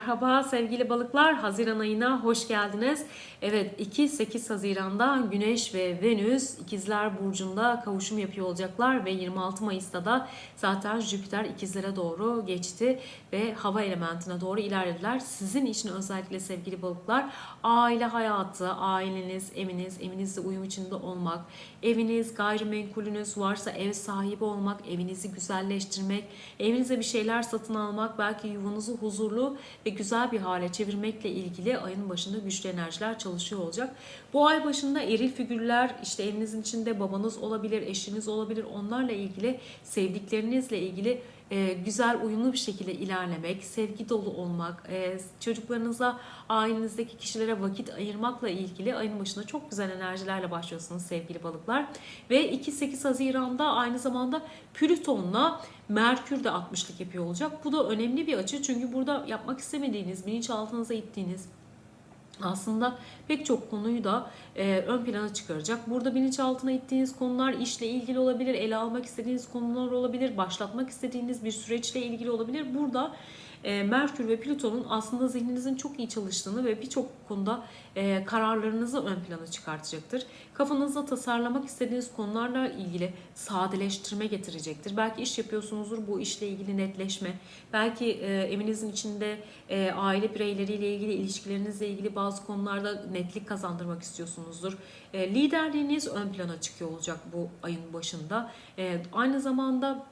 Merhaba sevgili balıklar, Haziran ayına hoş geldiniz. Evet 2-8 Haziran'da Güneş ve Venüs İkizler Burcu'nda kavuşum yapıyor olacaklar ve 26 Mayıs'ta da zaten Jüpiter İkizlere doğru geçti ve hava elementine doğru ilerlediler. Sizin için özellikle sevgili balıklar aile hayatı, aileniz, eviniz, evinizle uyum içinde olmak, eviniz, gayrimenkulünüz varsa ev sahibi olmak, evinizi güzelleştirmek, evinize bir şeyler satın almak, belki yuvanızı huzurlu ve güzel bir hale çevirmekle ilgili ayın başında güçlü enerjiler çalışıyor olacak. Bu ay başında eril figürler işte evinizin içinde babanız olabilir, eşiniz olabilir. Onlarla ilgili sevdiklerinizle ilgili e, güzel uyumlu bir şekilde ilerlemek, sevgi dolu olmak, e, çocuklarınıza, ailenizdeki kişilere vakit ayırmakla ilgili ayın başında çok güzel enerjilerle başlıyorsunuz sevgili balıklar. Ve 2-8 Haziran'da aynı zamanda Plüton'la Merkür de 60'lık yapıyor olacak. Bu da önemli bir açı çünkü burada yapmak istemediğiniz, bilinçaltınıza ittiğiniz, aslında pek çok konuyu da e, ön plana çıkaracak. Burada bilinçaltına ittiğiniz konular işle ilgili olabilir, ele almak istediğiniz konular olabilir, başlatmak istediğiniz bir süreçle ilgili olabilir. Burada e, Merkür ve Plüton'un aslında zihninizin çok iyi çalıştığını ve birçok konuda e, kararlarınızı ön plana çıkartacaktır. Kafanızda tasarlamak istediğiniz konularla ilgili sadeleştirme getirecektir. Belki iş yapıyorsunuzdur bu işle ilgili netleşme. Belki e, evinizin içinde e, aile bireyleriyle ilgili ilişkilerinizle ilgili bazı konularda netlik kazandırmak istiyorsunuzdur. Liderliğiniz ön plana çıkıyor olacak bu ayın başında. Aynı zamanda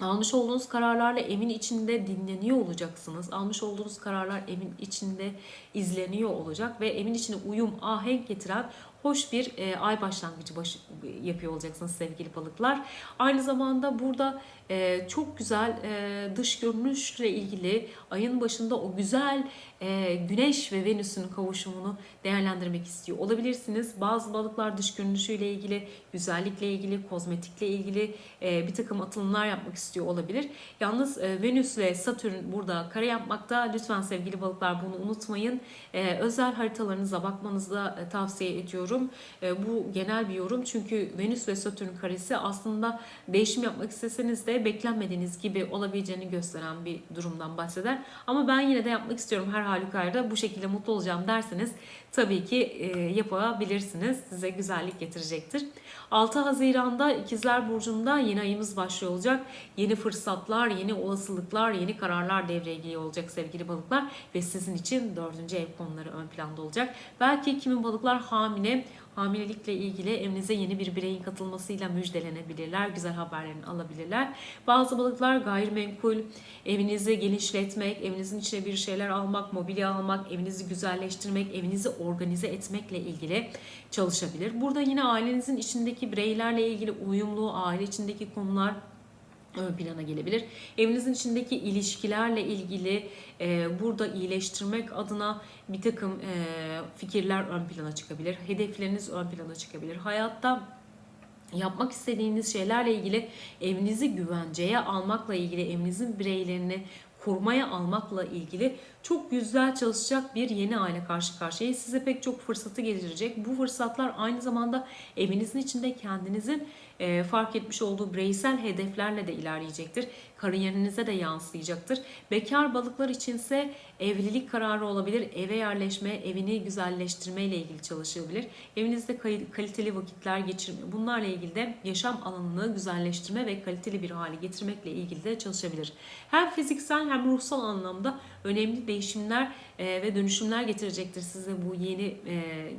Almış olduğunuz kararlarla evin içinde dinleniyor olacaksınız. Almış olduğunuz kararlar evin içinde izleniyor olacak ve evin içine uyum, ahenk getiren hoş bir e, ay başlangıcı baş, yapıyor olacaksınız sevgili balıklar. Aynı zamanda burada e, çok güzel e, dış görünüşle ilgili ayın başında o güzel e, güneş ve venüsün kavuşumunu değerlendirmek istiyor olabilirsiniz. Bazı balıklar dış görünüşüyle ilgili, güzellikle ilgili, kozmetikle ilgili e, bir takım atılımlar yapmak istiyor olabilir. Yalnız e, Venüs ve Satürn burada kare yapmakta. Lütfen sevgili balıklar bunu unutmayın. E, özel haritalarınıza bakmanızı da e, tavsiye ediyorum. E, bu genel bir yorum çünkü Venüs ve Satürn karesi aslında değişim yapmak isteseniz de beklenmediğiniz gibi olabileceğini gösteren bir durumdan bahseder. Ama ben yine de yapmak istiyorum her halükarda bu şekilde mutlu olacağım derseniz tabii ki e, yapabilirsiniz. Size güzellik getirecektir. 6 Haziran'da İkizler Burcu'nda yeni ayımız başlıyor olacak. Yeni fırsatlar, yeni olasılıklar, yeni kararlar devreye giriyor olacak sevgili balıklar. Ve sizin için dördüncü ev konuları ön planda olacak. Belki kimin balıklar hamile, hamilelikle ilgili evinize yeni bir bireyin katılmasıyla müjdelenebilirler, güzel haberlerini alabilirler. Bazı balıklar gayrimenkul, evinizi genişletmek, evinizin içine bir şeyler almak, mobilya almak, evinizi güzelleştirmek, evinizi organize etmekle ilgili çalışabilir. Burada yine ailenizin içindeki bireylerle ilgili uyumlu, aile içindeki konular ön plana gelebilir. Evinizin içindeki ilişkilerle ilgili e, burada iyileştirmek adına bir takım e, fikirler ön plana çıkabilir. Hedefleriniz ön plana çıkabilir. Hayatta yapmak istediğiniz şeylerle ilgili evinizi güvenceye almakla ilgili evinizin bireylerini korumaya almakla ilgili çok güzel çalışacak bir yeni aile karşı karşıyayız. Size pek çok fırsatı getirecek. Bu fırsatlar aynı zamanda evinizin içinde kendinizin e, fark etmiş olduğu bireysel hedeflerle de ilerleyecektir. Kariyerinize de yansıyacaktır. Bekar balıklar içinse evlilik kararı olabilir. Eve yerleşme, evini güzelleştirme ile ilgili çalışabilir. Evinizde kaliteli vakitler geçirme, bunlarla ilgili de yaşam alanını güzelleştirme ve kaliteli bir hale getirmekle ilgili de çalışabilir. Hem fiziksel hem ruhsal anlamda önemli değişimler e, ve dönüşümler getirecektir size bu yeni e,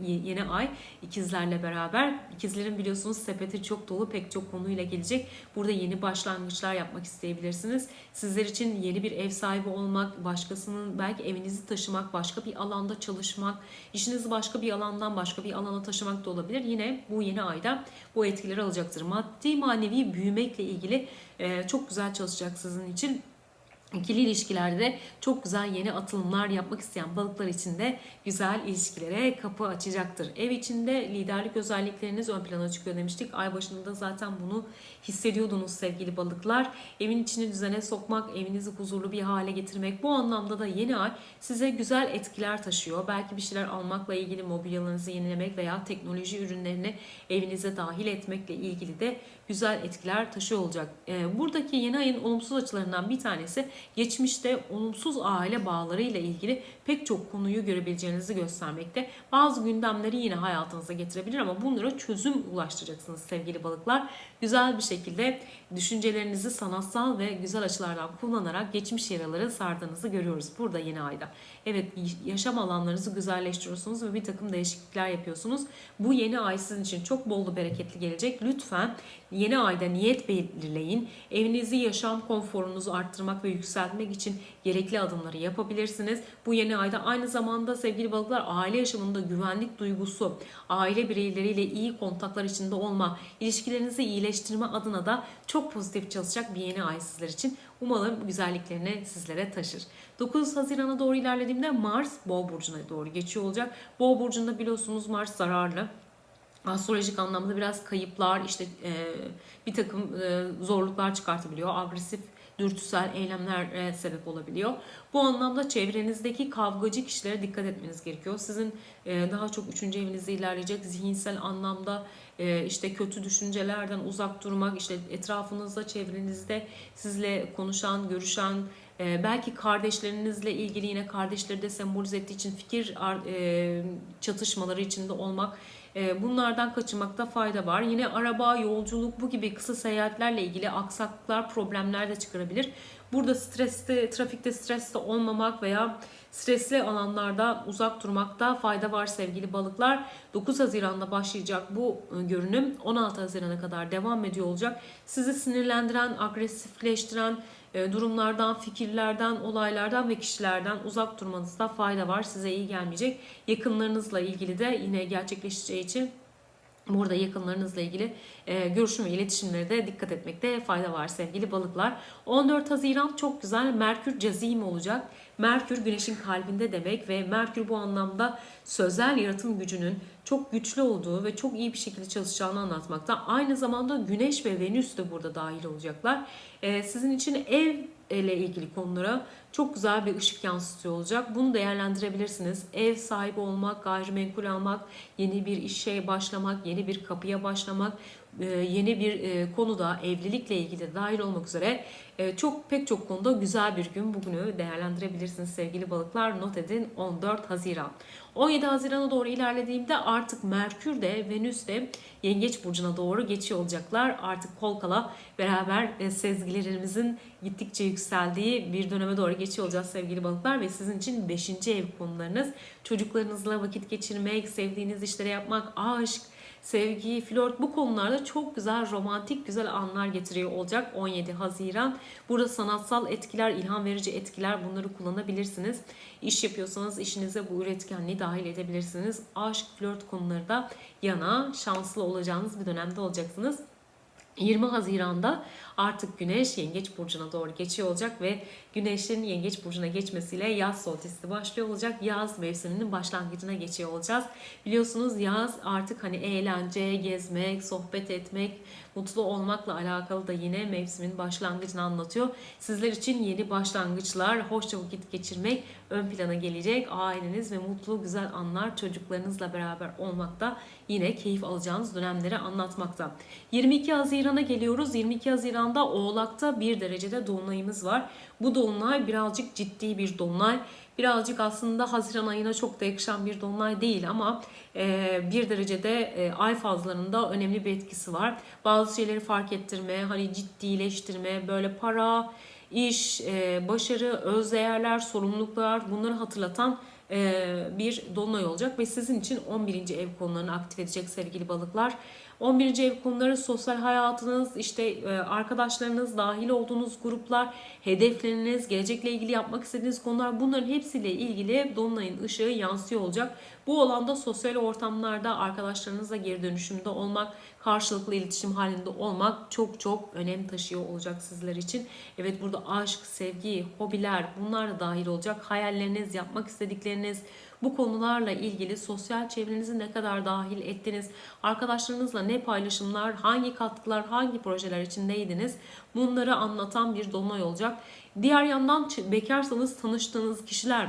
yeni ay ikizlerle beraber. İkizlerin biliyorsunuz sepeti çok dolu pek çok konuyla gelecek. Burada yeni başlangıçlar yapmak isteyebilirsiniz. Sizler için yeni bir ev sahibi olmak, başkasının belki evinizi taşımak, başka bir alanda çalışmak, işinizi başka bir alandan başka bir alana taşımak da olabilir. Yine bu yeni ayda bu etkileri alacaktır. Maddi manevi büyümekle ilgili e, çok güzel çalışacak sizin için. İkili ilişkilerde çok güzel yeni atılımlar yapmak isteyen balıklar için de güzel ilişkilere kapı açacaktır. Ev içinde liderlik özellikleriniz ön plana çıkıyor demiştik. Ay başında zaten bunu hissediyordunuz sevgili balıklar. Evin içini düzene sokmak, evinizi huzurlu bir hale getirmek. Bu anlamda da yeni ay size güzel etkiler taşıyor. Belki bir şeyler almakla ilgili mobilyalarınızı yenilemek veya teknoloji ürünlerini evinize dahil etmekle ilgili de güzel etkiler taşıyor olacak. Buradaki yeni ayın olumsuz açılarından bir tanesi geçmişte olumsuz aile bağları ile ilgili pek çok konuyu görebileceğinizi göstermekte. Bazı gündemleri yine hayatınıza getirebilir ama bunlara çözüm ulaştıracaksınız sevgili balıklar. Güzel bir şekilde düşüncelerinizi sanatsal ve güzel açılardan kullanarak geçmiş yaraları sardığınızı görüyoruz burada yeni ayda. Evet yaşam alanlarınızı güzelleştiriyorsunuz ve bir takım değişiklikler yapıyorsunuz. Bu yeni ay sizin için çok bollu bereketli gelecek. Lütfen yeni ayda niyet belirleyin. Evinizi yaşam konforunuzu arttırmak ve yükseltmek için gerekli adımları yapabilirsiniz. Bu yeni ayda aynı zamanda sevgili balıklar aile yaşamında güvenlik duygusu, aile bireyleriyle iyi kontaklar içinde olma, ilişkilerinizi iyileştirme adına da çok pozitif çalışacak bir yeni ay sizler için. Umarım güzelliklerini sizlere taşır. 9 Haziran'a doğru ilerlediğimde Mars Boğa burcuna doğru geçiyor olacak. Boğa burcunda biliyorsunuz Mars zararlı astrolojik anlamda biraz kayıplar, işte e, bir takım e, zorluklar çıkartabiliyor. Agresif, dürtüsel eylemler sebep olabiliyor. Bu anlamda çevrenizdeki kavgacı kişilere dikkat etmeniz gerekiyor. Sizin e, daha çok üçüncü evinizde ilerleyecek zihinsel anlamda e, işte kötü düşüncelerden uzak durmak, işte etrafınızda, çevrenizde sizle konuşan, görüşen, e, belki kardeşlerinizle ilgili yine kardeşleri de sembolize ettiği için fikir çatışmaları içinde olmak bunlardan kaçınmakta fayda var. Yine araba, yolculuk bu gibi kısa seyahatlerle ilgili aksaklıklar, problemler de çıkarabilir. Burada streste, trafikte streste olmamak veya stresli alanlarda uzak durmakta fayda var sevgili balıklar. 9 Haziran'da başlayacak bu e, görünüm 16 Haziran'a kadar devam ediyor olacak. Sizi sinirlendiren, agresifleştiren, durumlardan, fikirlerden, olaylardan ve kişilerden uzak durmanızda fayda var. Size iyi gelmeyecek. Yakınlarınızla ilgili de yine gerçekleşeceği için Burada yakınlarınızla ilgili e, görüşüm ve iletişimlere de dikkat etmekte fayda var sevgili balıklar. 14 Haziran çok güzel Merkür cazim olacak. Merkür güneşin kalbinde demek ve Merkür bu anlamda sözel yaratım gücünün çok güçlü olduğu ve çok iyi bir şekilde çalışacağını anlatmakta. Aynı zamanda Güneş ve Venüs de burada dahil olacaklar. Ee, sizin için ev ile ilgili konulara çok güzel bir ışık yansıtıyor olacak. Bunu değerlendirebilirsiniz. Ev sahibi olmak, gayrimenkul almak, yeni bir işe başlamak, yeni bir kapıya başlamak, yeni bir e, konuda evlilikle ilgili dahil olmak üzere e, çok pek çok konuda güzel bir gün bugünü değerlendirebilirsiniz sevgili balıklar. Not edin 14 Haziran. 17 Haziran'a doğru ilerlediğimde artık Merkür de Venüs de Yengeç burcuna doğru geçiyor olacaklar. Artık kol kala beraber sezgilerimizin gittikçe yükseldiği bir döneme doğru geçiyor olacağız sevgili balıklar ve sizin için 5. ev konularınız çocuklarınızla vakit geçirmek, sevdiğiniz işleri yapmak, aşk, sevgi, flört bu konularda çok güzel romantik güzel anlar getiriyor olacak 17 Haziran. Burada sanatsal etkiler, ilham verici etkiler bunları kullanabilirsiniz. İş yapıyorsanız işinize bu üretkenliği dahil edebilirsiniz. Aşk, flört konuları da yana şanslı olacağınız bir dönemde olacaksınız. 20 Haziran'da artık Güneş Yengeç Burcu'na doğru geçiyor olacak ve Güneş'in Yengeç Burcu'na geçmesiyle yaz solstisti başlıyor olacak. Yaz mevsiminin başlangıcına geçiyor olacağız. Biliyorsunuz yaz artık hani eğlence, gezmek, sohbet etmek, mutlu olmakla alakalı da yine mevsimin başlangıcını anlatıyor. Sizler için yeni başlangıçlar, hoşça vakit geçirmek ön plana gelecek. Aileniz ve mutlu güzel anlar çocuklarınızla beraber olmakta yine keyif alacağınız dönemleri anlatmakta. 22 Haziran'a geliyoruz. 22 Haziran'da Oğlak'ta bir derecede dolunayımız var. Bu dolunay birazcık ciddi bir dolunay. Birazcık aslında Haziran ayına çok da yakışan bir dolunay değil ama e, bir derecede e, ay fazlarında önemli bir etkisi var. Bazı şeyleri fark ettirme, hani ciddileştirme, böyle para, iş, e, başarı, öz sorumluluklar bunları hatırlatan bir dolunay olacak ve sizin için 11. ev konularını aktif edecek sevgili balıklar. 11. ev konuları sosyal hayatınız, işte e, arkadaşlarınız, dahil olduğunuz gruplar, hedefleriniz, gelecekle ilgili yapmak istediğiniz konular bunların hepsiyle ilgili Dolunay'ın ışığı yansıyor olacak. Bu alanda sosyal ortamlarda arkadaşlarınızla geri dönüşümde olmak, karşılıklı iletişim halinde olmak çok çok önem taşıyor olacak sizler için. Evet burada aşk, sevgi, hobiler bunlar da dahil olacak. Hayalleriniz, yapmak istedikleriniz, bu konularla ilgili sosyal çevrenizi ne kadar dahil ettiniz? Arkadaşlarınızla ne paylaşımlar, hangi katkılar, hangi projeler içindeydiniz? Bunları anlatan bir dolunay olacak. Diğer yandan bekarsanız tanıştığınız kişiler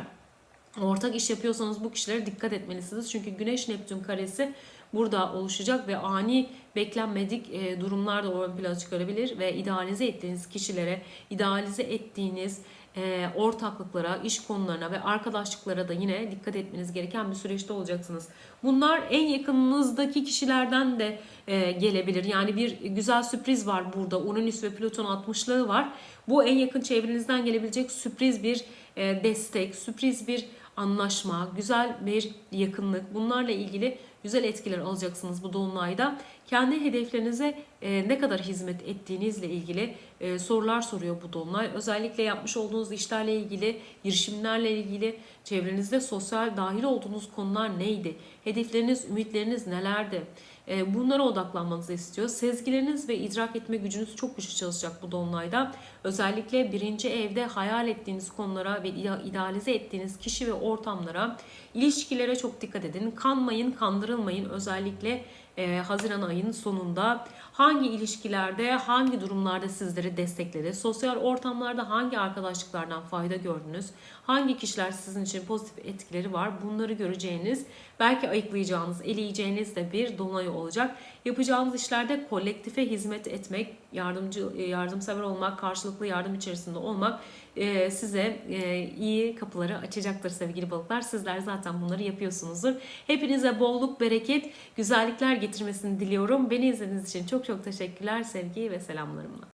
Ortak iş yapıyorsanız bu kişilere dikkat etmelisiniz. Çünkü Güneş Neptün karesi burada oluşacak ve ani beklenmedik e, durumlar da ön plana çıkarabilir ve idealize ettiğiniz kişilere, idealize ettiğiniz e, ortaklıklara, iş konularına ve arkadaşlıklara da yine dikkat etmeniz gereken bir süreçte olacaksınız. Bunlar en yakınınızdaki kişilerden de e, gelebilir. Yani bir güzel sürpriz var burada. Uranüs ve Plüton 60'lığı var. Bu en yakın çevrenizden gelebilecek sürpriz bir e, destek, sürpriz bir anlaşma, güzel bir yakınlık. Bunlarla ilgili güzel etkiler alacaksınız bu dolunayda. Kendi hedeflerinize e, ne kadar hizmet ettiğinizle ilgili e, sorular soruyor bu dolunay. Özellikle yapmış olduğunuz işlerle ilgili, girişimlerle ilgili, çevrenizde sosyal dahil olduğunuz konular neydi? Hedefleriniz, ümitleriniz nelerdi? E, bunlara odaklanmanızı istiyor. Sezgileriniz ve idrak etme gücünüz çok güçlü çalışacak bu dolunayda. Özellikle birinci evde hayal ettiğiniz konulara ve ide- idealize ettiğiniz kişi ve ortamlara, ilişkilere çok dikkat edin. Kanmayın, kandırılmayın. Özellikle e, Haziran ayının sonunda hangi ilişkilerde, hangi durumlarda sizleri destekledi, sosyal ortamlarda hangi arkadaşlıklardan fayda gördünüz, hangi kişiler sizin için pozitif etkileri var bunları göreceğiniz, belki ayıklayacağınız, eleyeceğiniz de bir dolunay olacak. Yapacağınız işlerde kolektife hizmet etmek, yardımcı yardımsever olmak, karşılıklı yardım içerisinde olmak e, size e, iyi kapıları açacaktır sevgili balıklar. Sizler zaten bunları yapıyorsunuzdur. Hepinize bolluk, bereket, güzellikler getirmesini diliyorum. Beni izlediğiniz için çok çok teşekkürler. Sevgi ve selamlarımla.